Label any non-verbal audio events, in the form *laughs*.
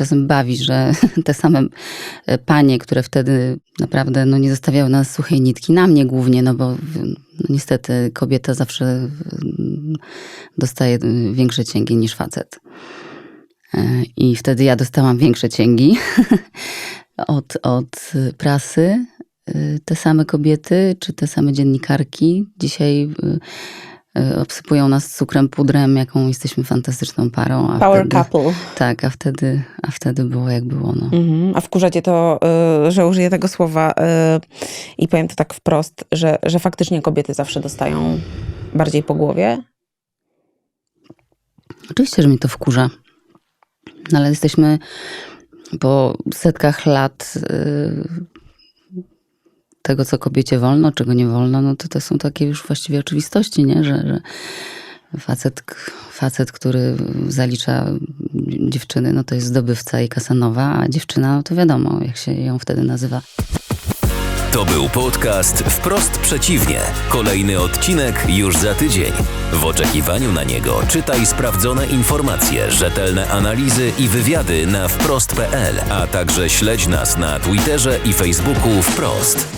czasem bawi, że *laughs* te same e, panie, które wtedy naprawdę no, nie zostawiały nas suchej nitki, na mnie głównie, no bo no, niestety kobieta zawsze mm, dostaje y, większe cięgi niż facet. E, I wtedy ja dostałam większe cięgi *laughs* od, od prasy. Te same kobiety, czy te same dziennikarki dzisiaj obsypują nas cukrem, pudrem, jaką jesteśmy fantastyczną parą. Power wtedy, couple. Tak, a wtedy, a wtedy było jak było. No. Mhm. A wkurzacie to, y, że użyję tego słowa y, i powiem to tak wprost, że, że faktycznie kobiety zawsze dostają bardziej po głowie? Oczywiście, że mnie to wkurza. No ale jesteśmy po setkach lat tego, co kobiecie wolno, czego nie wolno, no to to są takie już właściwie oczywistości, nie? Że, że facet, facet, który zalicza dziewczyny, no to jest zdobywca i kasanowa, a dziewczyna, no to wiadomo, jak się ją wtedy nazywa. To był podcast Wprost Przeciwnie. Kolejny odcinek już za tydzień. W oczekiwaniu na niego czytaj sprawdzone informacje, rzetelne analizy i wywiady na wprost.pl, a także śledź nas na Twitterze i Facebooku Wprost.